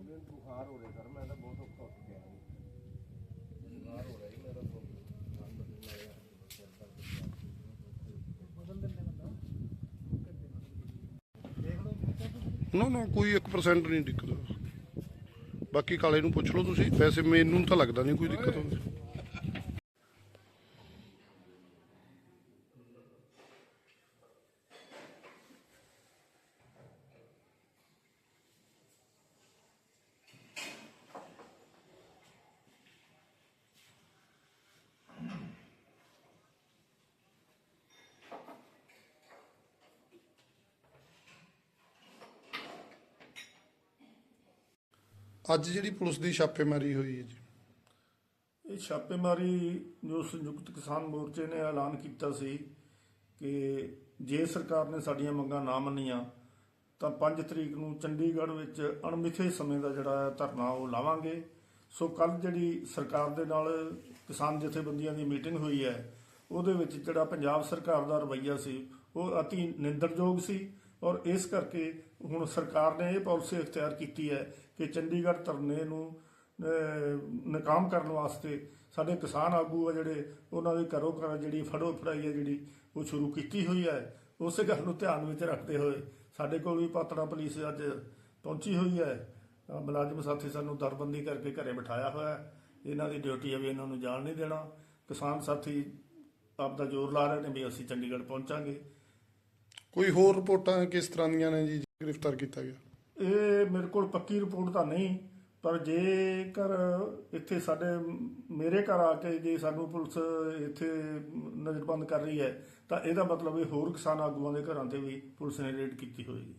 ਮੈਨੂੰ ਬੁਖਾਰ ਹੋ ਰਿਹਾ ਸਰ ਮੈਂ ਤਾਂ ਬਹੁਤ ਔਖਾ ਹੋ ਗਿਆ ਬੁਖਾਰ ਹੋ ਰਿਹਾ ਜੀ ਮੇਰਾ ਤੋਂ ਠੰਡ ਲੱਗ ਰਿਹਾ ਸਿਰ ਦਰਦ ਬਦਲ ਦਿੰਦੇ ਬੰਦਾ। ਕਰ ਦੇਣਾ ਦੇਖ ਲਓ ਨਾ ਨਾ ਕੋਈ 1% ਨਹੀਂ ਦਿੱਕਤ। ਬਾਕੀ ਕਾਲੇ ਨੂੰ ਪੁੱਛ ਲਓ ਤੁਸੀਂ ਵੈਸੇ ਮੈਨੂੰ ਤਾਂ ਲੱਗਦਾ ਨਹੀਂ ਕੋਈ ਦਿੱਕਤ ਹੁੰਦੀ। ਅੱਜ ਜਿਹੜੀ ਪੁਲਿਸ ਦੀ ਛਾਪੇਮਾਰੀ ਹੋਈ ਹੈ ਜੀ? ਇਹ ਛਾਪੇਮਾਰੀ ਜੋ ਸੰਯੁਕਤ ਕਿਸਾਨ ਮੋਰਚੇ ਨੇ ਐਲਾਨ ਕੀਤਾ ਸੀ ਕਿ ਜੇ ਸਰਕਾਰ ਨੇ ਸਾਡੀਆਂ ਮੰਗਾਂ ਨਾ ਮੰਨੀਆਂ, ਤਾਂ 5 ਤਰੀਕ ਨੂੰ ਚੰਡੀਗੜ੍ਹ ਵਿੱਚ ਅਣਮਿੱਥੇ ਸਮੇਂ ਦਾ ਜਿਹੜਾ ਧਰਨਾ ਉਹ ਲਾਵਾਂਗੇ। ਸੋ ਕੱਲ ਜਿਹੜੀ ਸਰਕਾਰ ਦੇ ਨਾਲ ਕਿਸਾਨ ਜਥੇਬੰਦੀਆਂ ਦੀ ਮੀਟਿੰਗ ਹੋਈ ਹੈ, ਉਹਦੇ ਵਿੱਚ ਜਿਹੜਾ ਪੰਜਾਬ ਸਰਕਾਰ ਦਾ ਰਵੱਈਆ ਸੀ, ਉਹ ਅਤੀ ਨਿੰਦਰਯੋਗ ਸੀ। ਔਰ ਇਸ ਕਰਕੇ ਹੁਣ ਸਰਕਾਰ ਨੇ ਇਹ ਪਾਲਿਸੀ ਇਖਤਿਆਰ ਕੀਤੀ ਹੈ ਕਿ ਚੰਡੀਗੜ੍ਹ ਧਰਨੇ ਨੂੰ, ਅਹ, ਨਾਕਾਮ ਕਰਨ ਵਾਸਤੇ ਸਾਡੇ ਕਿਸਾਨ ਆਗੂ ਆ ਜਿਹੜੇ, ਉਹਨਾਂ ਦੇ ਘਰੋਂ ਘਰ ਜਿਹੜੀ ਫੜੋ ਫੜਾਈ ਹੈ ਜਿਹੜੀ ਉਹ ਸ਼ੁਰੂ ਕੀਤੀ ਹੋਈ ਹੈ, ਉਸੇ ਗੱਲ ਨੂੰ ਧਿਆਨ ਵਿੱਚ ਰੱਖਦੇ ਹੋਏ ਸਾਡੇ ਕੋਲ ਵੀ ਪਾਤੜਾ ਪੁਲਿਸ ਅੱਜ ਪਹੁੰਚੀ ਹੋਈ ਹੈ। ਮੁਲਾਜ਼ਮ ਸਾਥੀ ਸਾਨੂੰ ਦਰਬੰਦੀ ਕਰਕੇ ਘਰੇ ਬਿਠਾਇਆ ਹੋਇਆ ਹੈ। ਇਹਨਾਂ ਦੀ ਡਿਊਟੀ ਹੈ ਵੀ ਇਹਨਾਂ ਨੂੰ ਜਾਣ ਨਹੀਂ ਦੇਣਾ। ਕਿਸਾਨ ਸਾਥੀ ਆਪ ਦਾ ਜ਼ੋਰ ਲਾ ਰਹੇ ਨੇ ਵੀ ਅਸੀਂ ਚੰਡੀਗੜ੍ਹ ਪਹੁੰਚਾਂਗੇ। ਕੋਈ ਹੋਰ ਰਿਪੋਰਟਾਂ ਕਿਸ ਤਰ੍ਹਾਂ ਦੀਆਂ ਨੇ ਜੀ ਗ੍ਰਿਫਤਾਰ ਕੀਤਾ ਗਿਆ? ਇਹ ਮੇਰੇ ਕੋਲ ਪੱਕੀ ਰਿਪੋਰਟ ਤਾਂ ਨਹੀਂ, ਪਰ ਜੇਕਰ ਇੱਥੇ ਸਾਡੇ, ਮੇਰੇ ਘਰ ਆ ਕੇ ਜੇ ਸਾਨੂੰ ਪੁਲਿਸ ਇੱਥੇ ਨਜ਼ਰਬੰਦ ਕਰ ਰਹੀ ਹੈ, ਤਾਂ ਇਹਦਾ ਮਤਲਬ ਇਹ ਹੋਰ ਕਿਸਾਨ ਆਗੂਆਂ ਦੇ ਘਰਾਂ ਤੇ ਵੀ ਪੁਲਿਸ ਨੇ ਰੇਡ ਕੀਤੀ ਹੋਏਗੀ।